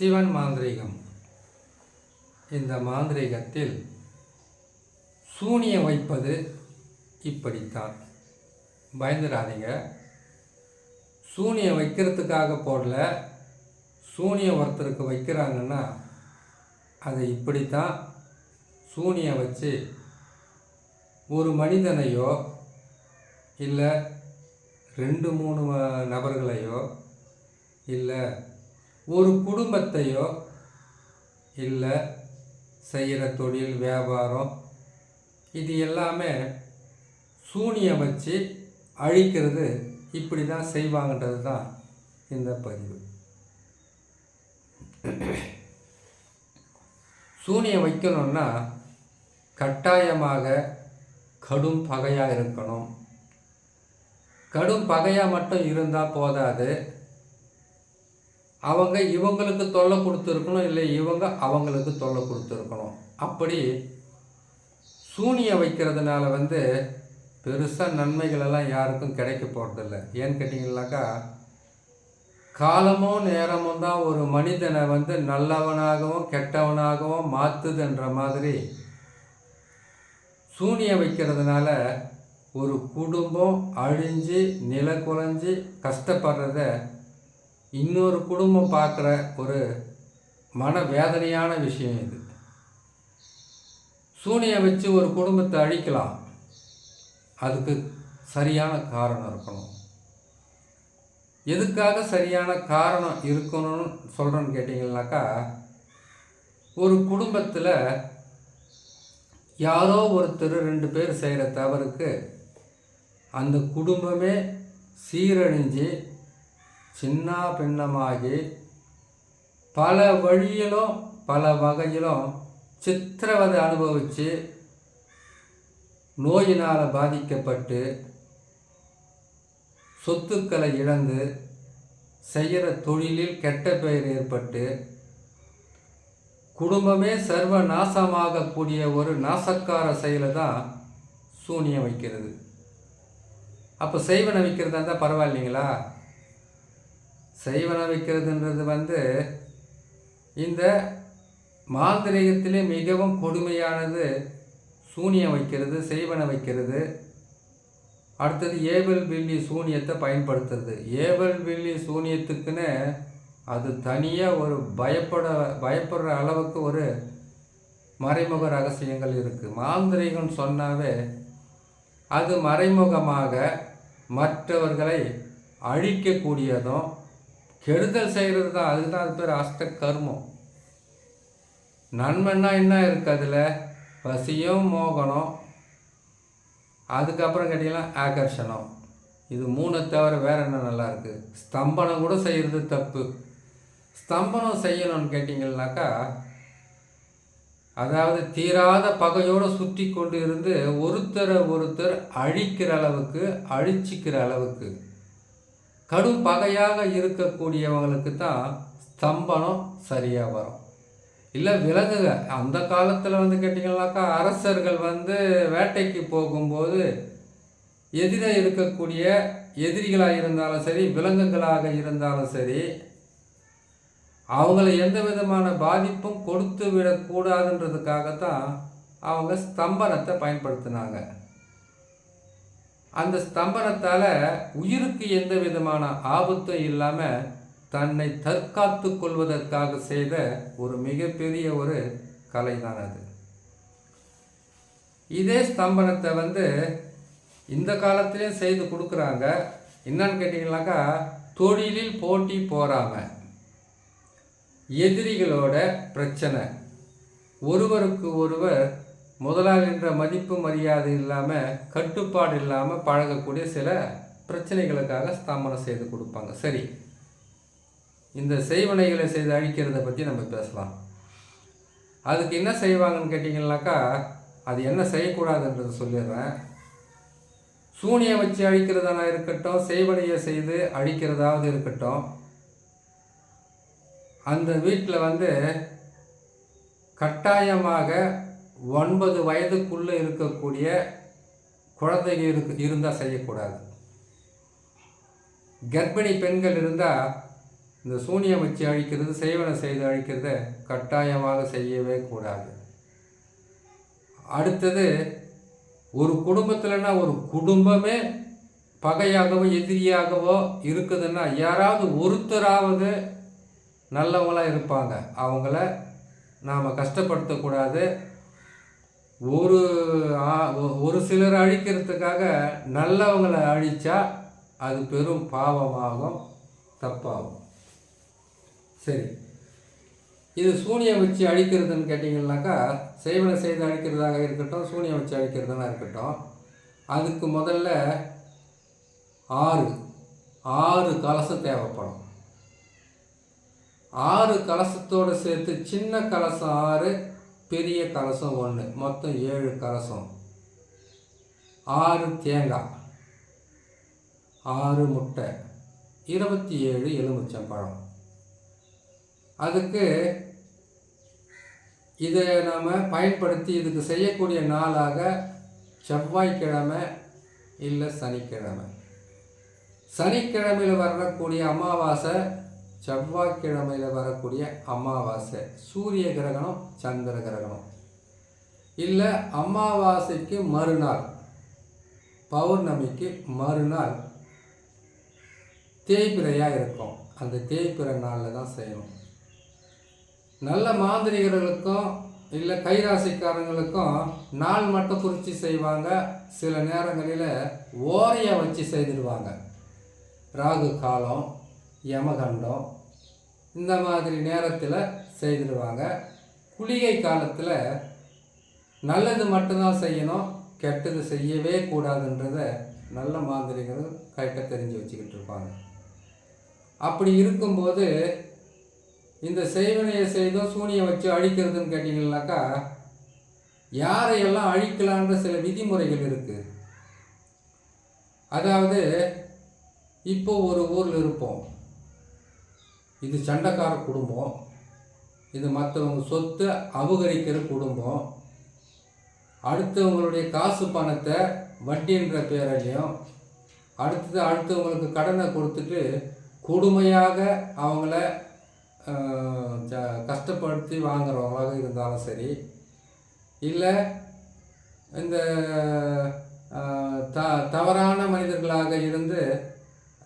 சிவன் மாந்திரீகம். இந்த மாந்திரீகத்தில் சூனியம் வைப்பது இப்படித்தான். பயந்துடாதீங்க. சூனியம் வைக்கிறதுக்காக போடல. சூனியம் ஒருத்தருக்கு வைக்கிறாங்கன்னா அதை இப்படித்தான். சூனியம் வச்சு ஒரு மனிதனையோ இல்லை ரெண்டு மூணு நபர்களையோ இல்லை ஒரு குடும்பத்தையோ இல்லை செய்கிற தொழில் வியாபாரம் இது எல்லாமே சூனியம் வச்சு அழிக்கிறது இப்படி தான் செய்வாங்கன்றது தான் இந்த பதிவு. சூனியம் வைக்கணும்னா கட்டாயமாக கடும் பகையாக இருக்கணும். கடும் பகையாக மட்டும் இருந்தால் போதாது. அவங்க இவங்களுக்கு தொல்லை கொடுத்துருக்கணும் இல்லை இவங்க அவங்களுக்கு தொல்லை கொடுத்துருக்கணும். அப்படி சூனியை வைக்கிறதுனால வந்து பெருசாக நன்மைகள் எல்லாம் யாருக்கும் கிடைக்க போகிறதில்ல ஏன்னு கேட்டிங்கனாக்கா காலமும் நேரமும் தான் ஒரு மனிதனை வந்து நல்லவனாகவும் கெட்டவனாகவும் மாற்றுதுன்ற மாதிரி சூனியம் வைக்கிறதுனால ஒரு குடும்பம் அழிஞ்சு நில குலைஞ்சி கஷ்டப்படுறத இன்னொரு குடும்பம் பார்க்குற ஒரு மன வேதனையான விஷயம் இது. சூனியை வச்சு ஒரு குடும்பத்தை அழிக்கலாம். அதுக்கு சரியான காரணம் இருக்கணும். எதுக்காக சரியான காரணம் இருக்கணும்னு சொல்கிறேன்னு கேட்டிங்கனாக்கா ஒரு குடும்பத்தில் யாரோ ஒருத்தர் ரெண்டு பேர் செய்கிற தவறுக்கு அந்த குடும்பமே சீரழிஞ்சு சின்ன பின்னமாகி பல வழியிலும் பல வகையிலும் சித்திரவதை அனுபவித்து நோயினால் பாதிக்கப்பட்டு சொத்துக்களை இழந்து செய்கிற தொழிலில் கெட்ட பெயர் ஏற்பட்டு குடும்பமே சர்வ நாசமாகக்கூடிய ஒரு நாசக்கார செயலை தான் சூனியம் வைக்கிறது. அப்போ செய்வனை வைக்கிறதா இருந்தால் பரவாயில்லைங்களா? செய்வன வைக்கிறதுன்றது வந்து இந்த மாந்திரிகத்திலே மிகவும் கொடுமையானது சூனியம் வைக்கிறது செய்வன வைக்கிறது. அடுத்தது ஏவல் பில்லி சூனியத்தை பயன்படுத்துறது. ஏவல் பில்லி சூனியத்துக்குன்னு அது தனியாக ஒரு பயப்பட பயப்படுற அளவுக்கு ஒரு மறைமுக ரகசியங்கள் இருக்குது மாந்திரிகம் சொன்னாவே அது மறைமுகமாக மற்றவர்களை அழிக்கக்கூடியதும் கெடுதல் செய்கிறது தான். அதுக்கு தான் அது பேர் அஷ்ட கர்மம். நன்மைன்னா என்ன இருக்குது அதில்? பசியும் மோகனம். அதுக்கப்புறம் கேட்டிங்கன்னா ஆகர்ஷணம். இது மூணை தவிர வேறு என்ன நல்லா இருக்குது ஸ்தம்பனம் கூட செய்கிறது தப்பு. ஸ்தம்பனம் செய்யணும்னு கேட்டிங்கன்னாக்கா அதாவது தீராத பகையோடு சுற்றி கொண்டு இருந்து ஒருத்தரை ஒருத்தர் அழிக்கிற அளவுக்கு அழிச்சிக்கிற அளவுக்கு. கடும் பகையாக இருக்கக்கூடியவங்களுக்கு தான் ஸ்தம்பனம் சரியாக வரும். இல்லை விலங்குக அந்த காலத்தில் வந்து கேட்டிங்கன்னாக்கா அரசர்கள் வந்து வேட்டைக்கு போகும்போது எதிரே இருக்கக்கூடிய எதிரிகளாக இருந்தாலும் சரி விலங்குகளாக இருந்தாலும் சரி அவங்கள எந்த விதமான பாதிப்பும் கொடுத்து விடக்கூடாதுன்றதுக்காகத்தான் அவங்க ஸ்தம்பனத்தை பயன்படுத்தினாங்க. அந்த ஸ்தம்பனத்தால் உயிருக்கு எந்த விதமான ஆபத்தும் இல்லாமல் தன்னை தற்காத்து கொள்வதற்காக செய்த ஒரு மிகப்பெரிய ஒரு கலை தான் அது. இதே ஸ்தம்பனத்தை வந்து இந்த காலத்திலையும் செய்து கொடுக்குறாங்க. என்னன்னு கேட்டிங்கனாக்கா தொழிலில் போட்டி போகாமல் எதிரிகளோட பிரச்சனை. ஒருவருக்கு ஒருவர் முதலாளி என்ற மதிப்பு மரியாதை இல்லாமல் கட்டுப்பாடு இல்லாமல் பழகக்கூடிய சில பிரச்சனைகளுக்காக ஸ்தாபனம் செய்து கொடுப்பாங்க. சரி. இந்த செய்வனைகளை செய்து அழிக்கிறத பற்றி நம்ம பேசலாம். அதுக்கு என்ன செய்வாங்கன்னு கேட்டிங்கனாக்கா அது என்ன செய்யக்கூடாதுன்றதை சொல்லிடுறேன். சூனியை வச்சு அழிக்கிறதானா இருக்கட்டும் செய்வனையை செய்து அழிக்கிறதாவது இருக்கட்டும். அந்த வீட்டில் வந்து கட்டாயமாக ஒன்பது வயதுக்குள்ளே இருக்கக்கூடிய குழந்தைங்க இருக்கு இருந்தால் செய்யக்கூடாது. கர்ப்பிணி பெண்கள் இருந்தால் இந்த சூனியம் வச்சு அழிக்கிறது செய்வனை செய்து அழிக்கிறத கட்டாயமாக செய்யவே கூடாது. அடுத்தது ஒரு குடும்பத்தில்னா ஒரு குடும்பமே பகையாகவோ எதிரியாகவோ இருக்குதுன்னா யாராவது ஒருத்தராவது நல்லவங்களாக இருப்பாங்க. அவங்கள நாம் கஷ்டப்படுத்தக்கூடாது. ஒரு ஆ- ஒ- ஒரு சிலர் அழிக்கிறதுக்காக நல்லவங்களை அழித்தா அது பெரும் பாவமாகும் தப்பாகும். சரி. இது சூனியம் வச்சு அழிக்கிறதுன்னு கேட்டிங்கன்னாக்கா செய்வனை செய்து அழிக்கிறதாக இருக்கட்டும் சூனியம் வச்சு அழிக்கிறதுனா இருக்கட்டும் அதுக்கு முதல்ல ஆறு ஆறு கலசம் தேவைப்படும். ஆறு கலசத்தோடு சேர்த்து சின்ன கலசம் ஆறு பெரிய கலசம் ஒன்று மொத்தம் ஏழு கலசம். ஆறு தேங்காய் ஆறு முட்டை இருபத்தி ஏழு எலுமிச்சம்பழம் அதுக்கு இதை நாம் பயன்படுத்தி இதுக்கு செய்யக்கூடிய நாளாக செவ்வாய்க்கிழமை இல்லை சனிக்கிழமை. சனிக்கிழமையில் வரக்கூடிய அமாவாசை செவ்வாய்க்கிழமையில் வரக்கூடிய அமாவாசை சூரிய கிரகணம் சந்திர கிரகணம். இல்லை அமாவாசைக்கு மறுநாள் பௌர்ணமிக்கு மறுநாள் தேய்பிரையாக இருக்கும். அந்த தேய்பிறை நாளில் தான் செய்யணும். நல்ல மாந்திரிகர்களுக்கும் இல்லை கைராசிக்காரங்களுக்கும் நாள் மட்டும் குறித்து செய்வாங்க. சில நேரங்களில் ஓரையை வச்சு செய்திடுவாங்க. ராகு காலம் யமகண்டம். இந்த மாதிரி நேரத்தில் செய்திடுவாங்க. குளிகை காலத்தில் நல்லது மட்டும்தான் செய்யணும் கெட்டது செய்யவே கூடாதுன்றத நல்ல மாந்திரிகள் கரெக்டாக தெரிஞ்சு வச்சுக்கிட்டு இருப்பாங்க. அப்படி இருக்கும்போது இந்த செய்வனையை செய்தும் சூனியை வச்சு அழிக்கிறதுன்னு கேட்டிங்கன்னாக்கா யாரையெல்லாம் அழிக்கலான்ற சில விதிமுறைகள் இருக்குது அதாவது இப்போ ஒரு ஊரில் இருப்போம். இது சண்டைக்கார குடும்பம். இது மற்றவங்க சொத்தை அபகரிக்கிற குடும்பம். அடுத்தவங்களுடைய காசு பணத்தை வட்டின்ற பேரிலையும் அடுத்தது அடுத்தவங்களுக்கு கடனை கொடுத்துட்டு கொடுமையாக அவங்கள ஜ- கஷ்டப்படுத்தி வாங்குறவங்களாக இருந்தாலும் சரி இல்லை இந்த த தவறான மனிதர்களாக இருந்து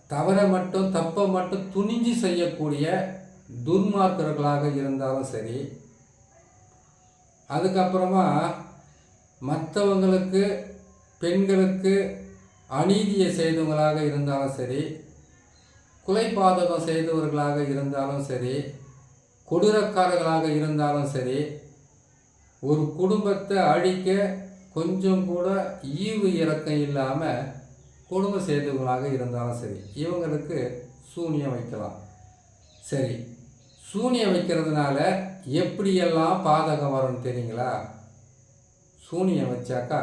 தவறை மட்டும் தப்பை மட்டும் துணிஞ்சு செய்யக்கூடிய துர்மார்க்கர்களாக இருந்தாலும் சரி அதுக்கப்புறமா மற்றவங்களுக்கு பெண்களுக்கு அநீதியை செய்தவங்களாக இருந்தாலும் சரி குலைபாதகம் செய்தவர்களாக இருந்தாலும் சரி கொடூரக்காரர்களாக இருந்தாலும் சரி ஒரு குடும்பத்தை அழிக்க கொஞ்சம் கூட ஈவு இறக்கம் இல்லாமல் குடும்ப சேர்ந்தவர்களாக இருந்தாலும் சரி இவங்களுக்கு சூனியம் வைக்கலாம். சரி சூனியம் வைக்கிறதுனால எப்படியெல்லாம் பாதகம் வரும்னு தெரியுங்களா? சூனியம் வச்சாக்கா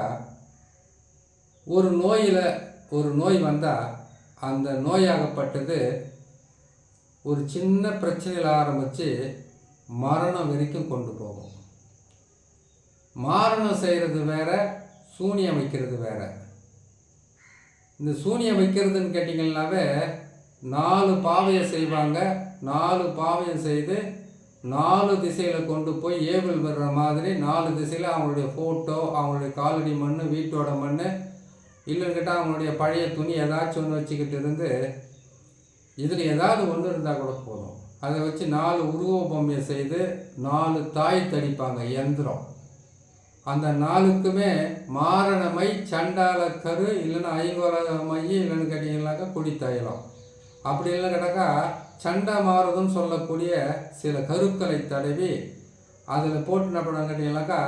ஒரு நோயில் ஒரு நோய் வந்தால் அந்த நோயாகப்பட்டது ஒரு சின்ன பிரச்சனையில் ஆரம்பித்து மரணம் வரைக்கும் கொண்டு போகும். மாரணம் செய்கிறது வேற சூனியம் வைக்கிறது வேறு. இந்த சூனியம் வைக்கிறதுன்னு கேட்டிங்கன்னாவே நாலு பாவையை செய்வாங்க. நாலு பாவையும் செய்து நாலு திசையில் கொண்டு போய் ஏவல் வர்ற மாதிரி நாலு திசையில் அவங்களுடைய ஃபோட்டோ அவங்களுடைய காலடி மண் வீட்டோட மண் இல்லைன்னு கேட்டால் அவங்களுடைய பழைய துணி ஏதாச்சும் ஒன்று வச்சுக்கிட்டு இருந்து இதில் ஏதாவது ஒன்று இருந்தால் கூட போதும். அதை வச்சு நாலு உருவ பொம்மையை செய்து நாலு தாய் தடிப்பாங்க எந்திரம். அந்த நாளுக்குமே மாரணமை சண்டால கரு இல்லைன்னா ஐங்கோல இல்லைன்னு கேட்டிங்கனாக்கா குடி தைலம். அப்படி இல்லை கேட்டாக்கா சண்டை மாறுதுன்னு சொல்லக்கூடிய சில கருக்களை தடவி அதில் போட்டு என்ன பண்ணுவாங்க கேட்டிங்கனாக்கா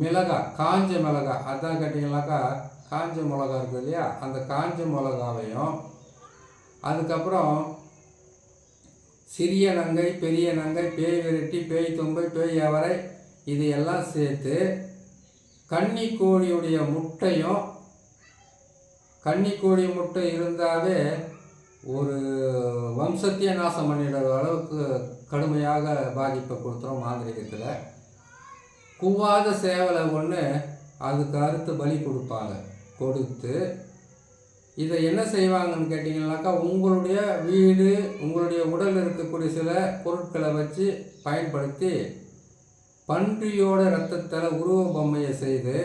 மிளகா காஞ்ச மிளகா. அதான் கேட்டிங்கனாக்கா காஞ்ச மிளகா இருக்குது இல்லையா? அந்த காஞ்ச மிளகாவையும் அதுக்கப்புறம் சிறிய நங்கை பெரிய நங்கை பேய் விரட்டி பேய் தும்பை பேய் அவரை இது எல்லாம் சேர்த்து கன்னி கோழியுடைய முட்டையும் கன்னிக்கோழி முட்டை இருந்தாவே ஒரு வம்சத்தையே நாசம் பண்ணிடுற அளவுக்கு கடுமையாக பாதிப்பை கொடுத்துரும் மாந்திரிகத்தில். கூவாத சேவலை ஒன்று அதுக்கு அறுத்து பலி கொடுப்பாங்க. கொடுத்து இதை என்ன செய்வாங்கன்னு கேட்டிங்கனாக்கா உங்களுடைய வீடு உங்களுடைய உடல் இருக்கக்கூடிய சில பொருட்களை வச்சு பயன்படுத்தி பன்றியோட ரத்தத்தில் உருவ பொம்மையை செய்து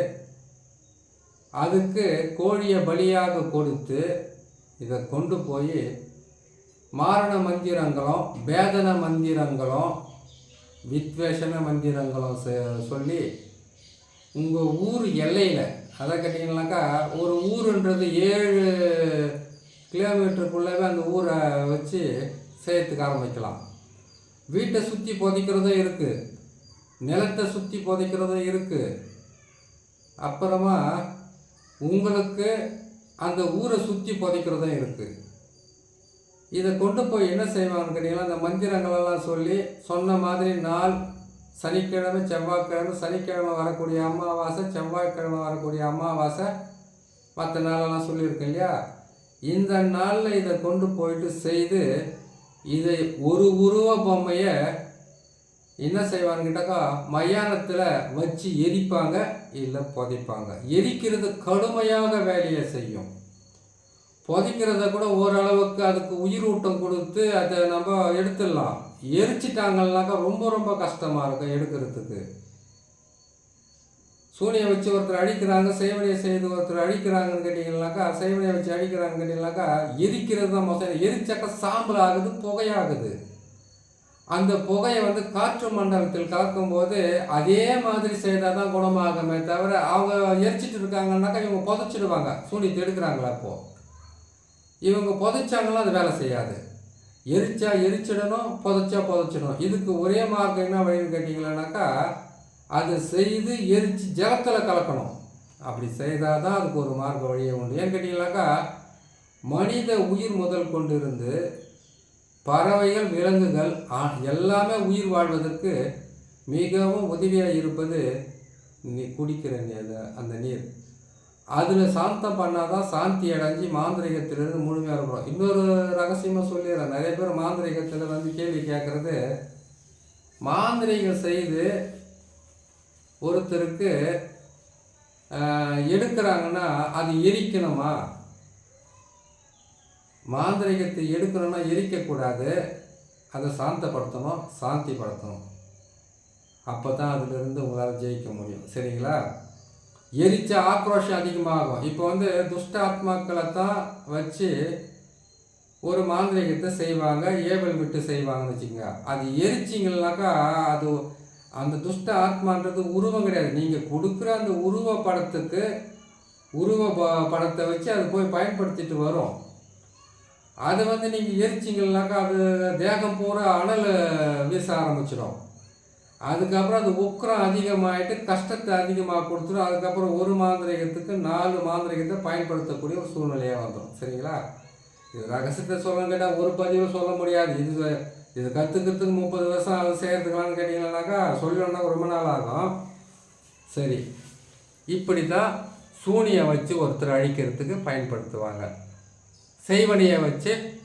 அதுக்கு கோழியை பலியாக கொடுத்து இதை கொண்டு போய் மாரண மந்திரங்களும் வேதன மந்திரங்களும் வித்வேஷன மந்திரங்களும் சொல்லி உங்கள் ஊர் எல்லையில் அதை கேட்டிங்கனாக்கா ஒரு ஊருன்றது ஏழு கிலோமீட்டருக்குள்ளவே அந்த ஊரை வச்சு செய்யறதுக்கு ஆரம்பிக்கலாம். வீட்டை சுற்றி புதைக்கிறதும் இருக்குது நிலத்தை சுற்றி புதைக்கிறதும் இருக்குது அப்புறமா உங்களுக்கு அந்த ஊரை சுற்றி புதைக்கிறதும் இருக்குது இதை கொண்டு போய் என்ன செய்வாங்கன்னு கேட்டிங்கன்னா அந்த மந்திரங்களெல்லாம் சொல்லி சொன்ன மாதிரி நாள் சனிக்கிழமை செவ்வாய்க்கிழமை சனிக்கிழமை வரக்கூடிய அமாவாசை செவ்வாய்க்கிழமை வரக்கூடிய அமாவாசை மற்ற நாளெல்லாம் சொல்லியிருக்கேன் இல்லையா? இந்த நாளில் இதை கொண்டு போயிட்டு செய்து இதை ஒரு உருவ பொம்மையை என்ன செய்வான்னு கேட்டாக்கா மயானத்தில் வச்சு எரிப்பாங்க இல்லை புதைப்பாங்க. எரிக்கிறது கடுமையாக வேலையை செய்யும். புதைக்கிறத கூட ஓரளவுக்கு அதுக்கு உயிர் ஊட்டம் கொடுத்து அதை நம்ம எடுத்துடலாம். எரிச்சிட்டாங்கன்னாக்கா ரொம்ப ரொம்ப கஷ்டமாக இருக்கும் எடுக்கிறதுக்கு. சூனியை வச்சு ஒருத்தர் அழிக்கிறாங்க சேவனையை செய்து ஒருத்தர் அழிக்கிறாங்கன்னு கேட்டிங்கனாக்கா சேவனையை வச்சு அழிக்கிறாங்கன்னு கேட்டிங்கனாக்கா எரிக்கிறது தான் மோசம். எரிச்சாக்கா சாம்பல் ஆகுது புகையாகுது. அந்த புகையை வந்து காற்று மண்டலத்தில் கலக்கும்போது அதே மாதிரி செய்தால் தான் குணமாகுமே தவிர அவங்க எரிச்சிட்டு இருக்காங்கன்னாக்கா இவங்க புதைச்சிடுவாங்க. சூனியத்தை எடுக்கிறாங்களா அப்போது இவங்க புதைச்சாங்கன்னா அது வேலை செய்யாது. எரிச்சா எரிச்சிடணும் புதைச்சா புதைச்சிடணும். இதுக்கு ஒரே மார்க்கம் என்ன வழின்னு கேட்டிங்களானாக்கா அதை செய்து எரித்து ஜலத்தில் கலக்கணும். அப்படி செய்தால் தான் அதுக்கு ஒரு மார்க்க வழியை உண்டு. ஏன்னு கேட்டிங்கனாக்கா மனித உயிர் முதல் கொண்டு இருந்து பறவைகள் விலங்குகள் எல்லாமே உயிர் வாழ்வதற்கு மிகவும் உதவியாக இருப்பது நீ குடிக்கிற நீர் அந்த நீர். அதில் சாந்தம் பண்ணாதான் சாந்தி அடைஞ்சு மாந்திரிகத்திலிருந்து முழுமையாக இருக்கிறோம் இன்னொரு ரகசியமாக சொல்லிடுறேன். நிறைய பேர் மாந்திரிகத்தில் வந்து கேள்வி கேட்குறது மாந்திரிகம் செய்து ஒருத்தருக்கு எடுக்கிறாங்கன்னா அது எரிக்கணுமா? மாந்திரிகத்தை எடுக்கணும்னா எரிக்கக்கூடாது. அதை சாந்தப்படுத்தணும் சாந்திப்படுத்தணும். அப்போ தான் அதிலிருந்து உங்களால் ஜெயிக்க முடியும். சரிங்களா? எரிச்ச ஆக்ரோஷம் அதிகமாகும். இப்போ வந்து துஷ்ட ஆத்மாக்களை தான் வச்சு ஒரு மாந்திரிகத்தை செய்வாங்க ஏவல் விட்டு செய்வாங்கன்னு வச்சுக்கோங்க. அது எரிச்சிங்கனாக்கா அது அந்த துஷ்ட ஆத்மான்றது உருவம் கிடையாது. நீங்கள் கொடுக்குற அந்த உருவ படத்துக்கு உருவ ப- படத்தை வச்சு அது போய் பயன்படுத்திட்டு வரும். அதை வந்து நீங்கள் எரிச்சிங்கள்னாக்கா அது தேகம் பூரா அனல் வீச ஆரம்பிச்சிடும். அதுக்கப்புறம் அது உக்கரம் அதிகமாகிட்டு கஷ்டத்தை அதிகமாக கொடுத்துடும் அதுக்கப்புறம் ஒரு மாந்திரிகத்துக்கு நாலு மாந்திரிகத்தை பயன்படுத்தக்கூடிய ஒரு சூழ்நிலையாக வந்துடும் சரிங்களா? இது ரகசியத்தை சொல்ல கேட்டால் ஒரு பதிவு சொல்ல முடியாது. இது இது கற்றுக்கிறதுக்கு முப்பது வருஷம் அது செய்கிறதுக்கலான்னு கேட்டிங்கன்னாக்கா சொல்லணும்னா ரொம்ப நாள் ஆகும். சரி. இப்படி தான் சூனியை வச்சு ஒருத்தர் அழிக்கிறதுக்கு பயன்படுத்துவாங்க. செய்வனையை வச்சு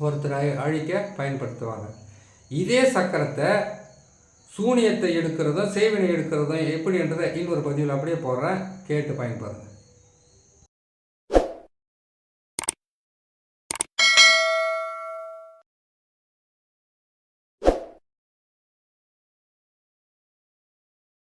ஒருத்தரை அழி- அழிக்க பயன்படுத்துவாங்க. இதே சக்கரத்தை சூனியத்தை எடுக்கிறதும் செய்வினை எடுக்கிறதும் எப்படின்றத இன்னொரு பதிவில் அப்படியே போடுறேன். கேட்டு பயன்படுங்க